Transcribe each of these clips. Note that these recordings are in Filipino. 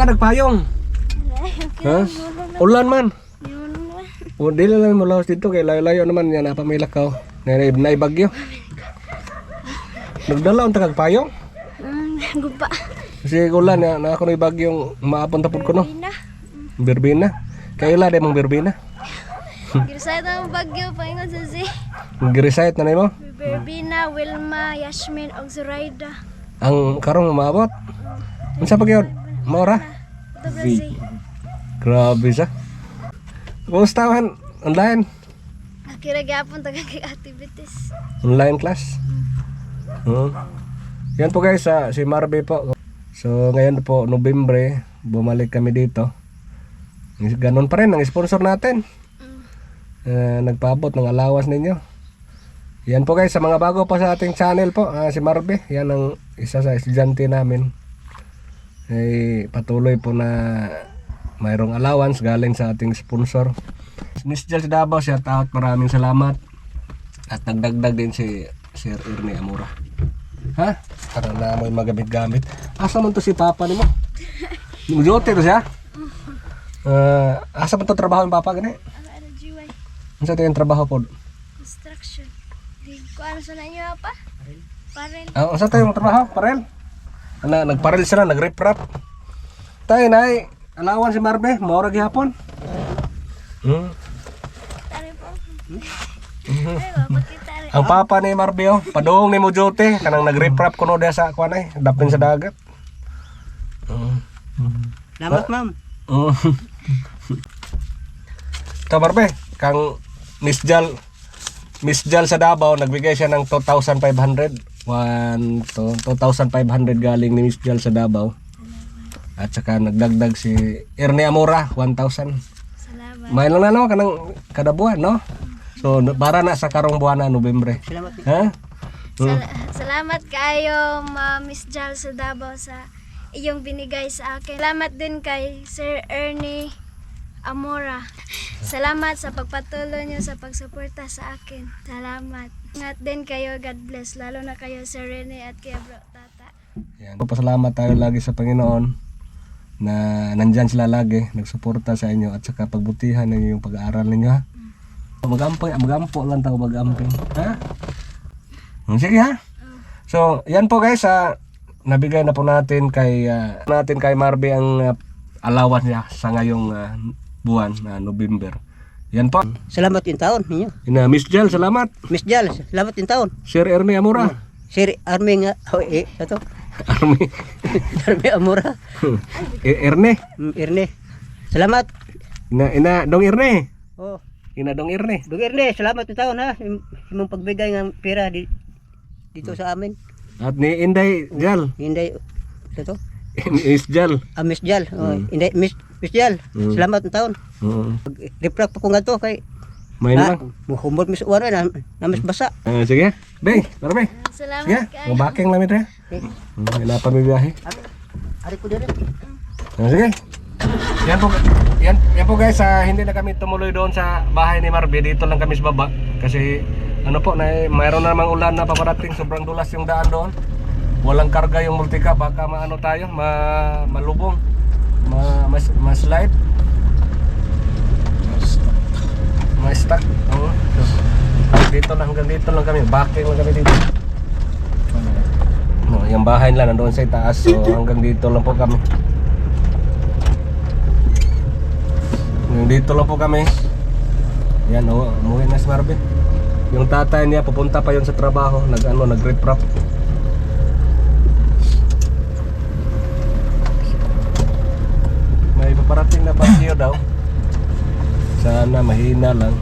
Mga nagpayong. Ha? Ulan man. O dili lang mo lawas dito kay layo-layo naman yan napamilakaw. Na na bagyo. Nagdala ang tagag payong. Gupa. Kasi ulan na, na ako na bagyong maapon tapod ko no. Ina. Berbina. Kayo la mong berbina. Girsay ta ang bagyo paingon sa si. Nag-recite na nimo. Berbina, Wilma, Yasmin, og Zoraida. Ang karong maabot. Unsa pa gyud? Maura. Si? Grabe sa. Kumusta man? Online? Akira gyapon taga kay activities. Online class? Oo. Yan po guys, ah, si Marby po. So ngayon po, Nobyembre, bumalik kami dito. Ganon pa rin ang sponsor natin. Ah, nagpaabot ng allowance ninyo. Yan po guys, sa mga bago pa sa ating channel po, ah, si Marby, yan ang isa sa estudyante namin. Ay patuloy po na mayroong allowance galing sa ating sponsor. Miss Jel Davao, shout out, maraming salamat. At nagdagdag din si Sir Ernie Amura. Ha? Para na may magamit-gamit. Asa man to si Papa ni mo? Mujote to siya? Uh, asa man to trabaho ng Papa gani? Ano ano to yung trabaho po? Construction. Ko ano sa nanyo apa? Parel. Ah, unsa to yung trabaho? Parel? Ana, nagparel sila, nag-rip-rap. Tayo na alawan si Marbe, maura gihapon. Hmm. Ay. Ang papa ni Marbe oh, padung ni Mujote, kanang nag-rip-rap kuno diya sa kuan ay, dapin sa dagat. Hmm. Salamat, ma'am. Mm. Ito Marbe, kang Miss Jal Miss Jal sa Davao nagbigay siya ng 2,500 1 to 2,500 galing ni Miss Jal sa Davao at saka nagdagdag si Ernie Amora 1,000 Salamat. may lang na no kanang kada buwan no so para na sa karong buwan na Nobyembre Salamat. ha Sal- salamat kayo, Ma Miss Jal sa Davao sa iyong binigay sa akin. Salamat din kay Sir Ernie Amora. Salamat sa pagpatuloy niyo sa pagsuporta sa akin. Salamat. Ingat din kayo, God bless. Lalo na kayo, Sir Rene at kay Bro Tata. Yan. Pasalamat tayo lagi sa Panginoon na nandyan sila lagi, nagsuporta sa inyo at saka pagbutihan ninyo yung pag-aaral ninyo ha. Magampo lang tayo magamping. Ha? Hmm, Sige ha. So, yan po guys, ah, nabigay na po natin kay ah, natin kay Marby ang ah, allowance niya sa ngayong ah, buwan na November. Yan po. Salamat yung taon ninyo. Ina Miss Jel, salamat. Miss Jal, salamat yung taon. Sir Ernie Amora. Sir Arming, nga, oh, eh, ito. Army. Arming Amora. E- Erne. Mm, Irne. Salamat. Ina, ina dong Erne. Oh, Ina dong Erne. Dug Irne, salamat yung taon ha. Im- Imong pagbigay ng pera di, dito sa amin. At ni Inday Jal. Hindi, ito. Is Jal. Ah, Miss Jal. Oh, hindi, Miss, Miss Jal. Mm. Salamat yung taon. Oo. Refract pa ko nga to kay May na, lang. humot Miss Uwan na, na Miss Basa. Ah, sige. Bey, tara bey. Salamat Sige. kayo. Mabaking lang ito. Eh, Wala pa may biyahe. ari, ari ko dire. Ah, sige. Yan po, yan, yan po guys, ah, hindi na kami tumuloy doon sa bahay ni Marby. Dito lang kami sa baba. Kasi ano po, na, mayroon na namang ulan na paparating. Sobrang dulas yung daan doon. Walang karga yung multika. Baka maano tayo, ma, malubong. Ma, mas, ma-slide. Ma-stuck. Oo. So, dito lang, hanggang dito lang kami. Backing lang kami dito. No, yung bahay nila nandoon sa itaas. So hanggang dito lang po kami. Hanggang dito lang po kami. Yan oh, umuwi na si Marvin. Yung tatay niya pupunta pa yon sa trabaho, nag ano, nag reprop. May paparating na bagyo daw. Sana mahina lang.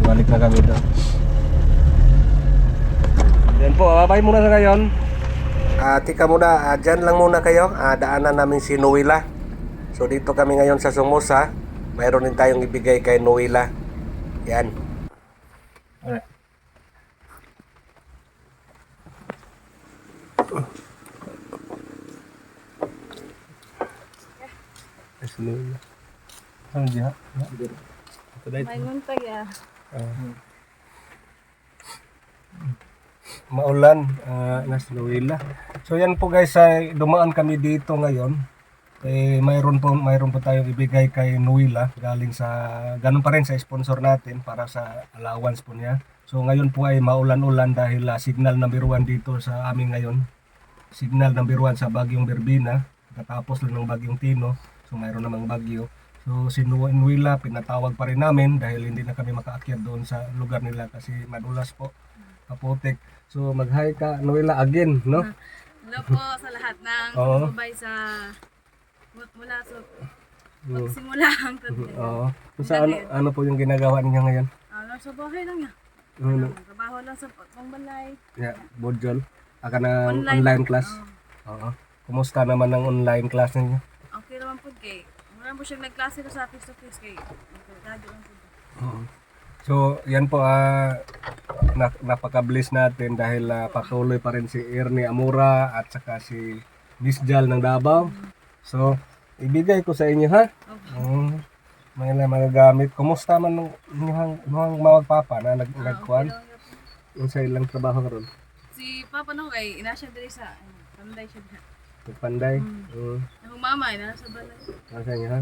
Balik na kami doon. Yan po, babay muna sa ngayon. Ah, tika muna, ah, dyan lang muna kayo. Ah, daanan namin si Nuila. So dito kami ngayon sa Somoza. Mayroon din tayong ibigay kay Nuila. Yan. Alright. Si Nuila. Ano diha? Mayroon pa ya. maulan uh, na Nuila. So yan po guys, ay dumaan kami dito ngayon Eh, mayroon po, mayroon po tayong ibigay kay Nuila galing sa, ganun pa rin sa sponsor natin para sa allowance po niya. So ngayon po ay maulan-ulan dahil ah, signal number 1 dito sa amin ngayon. Signal number 1 sa Bagyong Berbina. Katapos lang ng Bagyong Tino. So mayroon namang bagyo. So si Nu- Nuila pinatawag pa rin namin dahil hindi na kami makaakyat doon sa lugar nila kasi madulas po. Kapotek. So mag-hi ka Nuila again, no? Hello po sa lahat ng Oo. sumubay sa mula sa Mm. pagsimula hanggang Oo. So, sa ano, ano po yung ginagawa ninyo ngayon? ano sa bahay lang niya. Ano? Trabaho lang sa pangbalay. Yeah, Bodjol. Aka na Online. online, class. Oo. Kumusta naman ang online class ninyo? Okay naman po kay. Mura po siyang nagklase na sa face to face kay. Radyo lang po. Oo. So, yan po ah na, napaka-bless natin dahil ah, patuloy pa rin si Ernie Amura at saka si Miss Jal ng Davao. So, ibigay ko sa inyo ha. Mm. May lang magagamit. Kumusta man nung nuhang, nuhang mawagpapa na nag, nagkuhan? Yung sa ilang trabaho karon Si Papa no kay ina siya diri sa ano, siya diha. Nagpanday. Mm. Ang mama ina sa balay. Nasa inyo ha?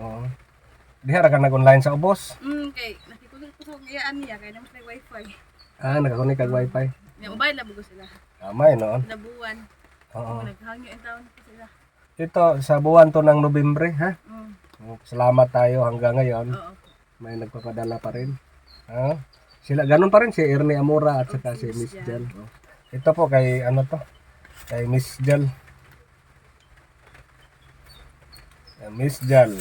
Oo. Diha ra ka nag-online sa ubos. Mm kay nakikulit ko sa iyaan niya kay naman may wifi. Ah, nakakunik kag wifi. Nya ubay na bugo sila. Kamay noon. Labuan. Oo. Naghangyo in town po sila. Ito, sa buwan to ng Nobyembre, ha? Mm. Salamat tayo hanggang ngayon. Oo. May nagpapadala pa rin. Ha? Sila, ganun pa rin si Ernie Amora at saka si Miss Jal. Oh. Ito po kay, ano to? Kay Miss Jal. Eh, Miss Jal.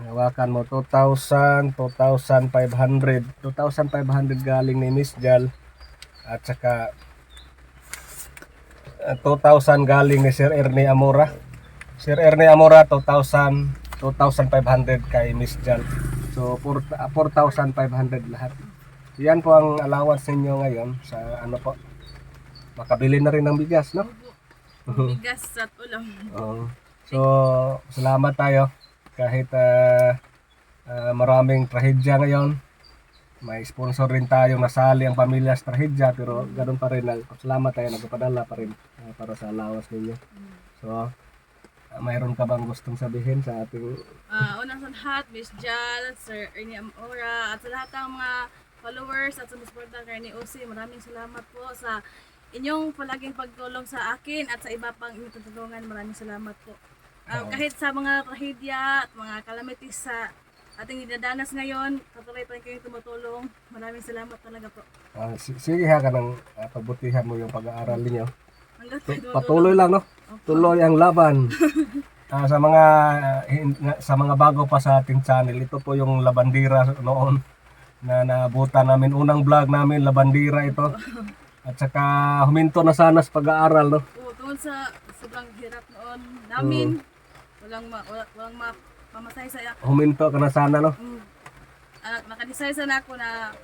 Hawakan mo 2,000, 2,500. 2,500 galing ni Miss Jal. At saka uh, 2,000 galing ni Sir Ernie Amora. Sir Ernie Amora 2,000 2,500 kay Miss Jal. So 4 ah, 4,500 lahat. Yan po ang allowance ninyo ngayon sa ano po. Makabili na rin ng bigas, no? Bigas at ulam. Oo. So, salamat tayo kahit ah, ah, maraming trahedya ngayon. May sponsor rin tayo nasali ang pamilya sa trahedya pero ganun pa rin. Salamat tayo nagpapadala pa rin ah, para sa allowance ninyo. So, ah, mayroon ka bang gustong sabihin sa ating Ah, unang sa lahat, Miss Jal, Sir Ernie Amora, at sa lahat ng mga followers at sa suporta kay ni OC, maraming salamat po sa inyong palaging pagtulong sa akin at sa iba pang inyong tutulungan. Maraming salamat po. Ah, kahit sa mga trahedya at mga calamities sa ating dinadanas ngayon, patuloy pa rin kayong tumutulong. Maraming salamat talaga po. Ah, si- sige ha ka ng ah, pagbutihan mo yung pag-aaral ninyo. Hanggang Tu- tayo Patuloy lang no. Tuloy ang laban. Ah, sa mga ah, hin- sa mga bago pa sa ating channel, ito po yung labandira noon na naabutan namin unang vlog namin labandira ito. At saka huminto na sana sa pag-aaral no. Oo, tungkol sa sobrang hirap noon namin, walang ma, wala, walang ma, mamasay sa Huminto ka na sana no. Mm. Ah, nakadesire sana ako na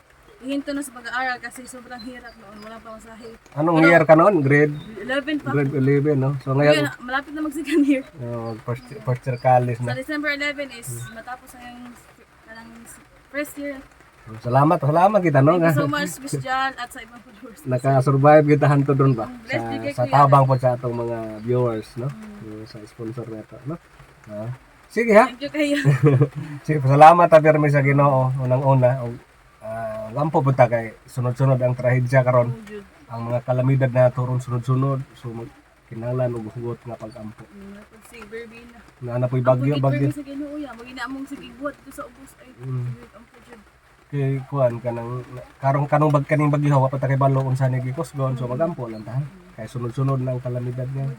ihinto na sa pag-aaral kasi sobrang hirap noon. Walang pamasahe. Anong year ka noon? Grade 11 pa. grade 11 no. So Ngayon, ngayon malapit na mag-second year. oh, first first year college Sa na. December 11 is matapos ang ang first year. Salamat, salamat kita no. Thank you so much, Miss Jal, at sa ibang followers. naka-survive kita hanto doon ba Bless sa, sa tabang po sa atong mga viewers no Yung sa sponsor nito no Ah. sige ha Thank you kayo. sige salamat ta pirmi sa Ginoo unang-una og uh, lampo punta kay sunod-sunod ang trahedya karon ang mga kalamidad na turon sunod-sunod so kinahanglan og hugot nga pagampo Mm, Si Verbina. na na po'y bagyo bagyo sa Ginoo ya, magina among sige buhat sa ubos ay. Mm. Kay kuan kanang karong kanong bag kaning bagyo wa pa ta kay balo unsa ni gikusgon so magampo lang ta kay sunod-sunod na ang kalamidad niya.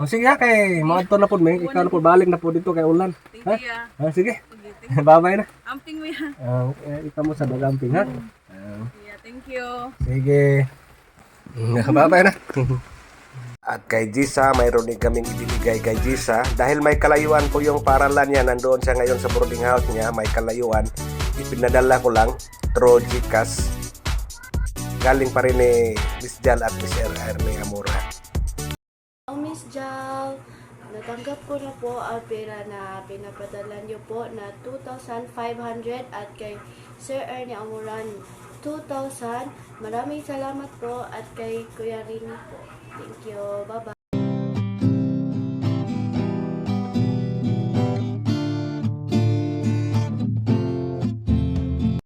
O sige ha kay maadto na pud may ikaw na pud balik na pud dito kay ulan Thank you ah. Ah, sige. Sige, thank Bye-bye na. Amping mo yan. Ah, eh, ikaw mo sa bagamping ha. Ah, Yeah, thank you. sige. Bye-bye na. At kay Jisa, mayroon din kaming ibinigay kay Jisa. Dahil may kalayuan po yung paralan niya, nandoon siya ngayon sa boarding house niya, may kalayuan. Ipinadala ko lang through Gcash. Galing pa rin ni Miss Jal at Miss Ernie Amora. Natanggap ko na po ang pera na pinapadala niyo po na 2,500 at kay Sir Ernie Amoran 2,000. Maraming salamat po at kay Kuya Rini po. Thank you. Bye-bye.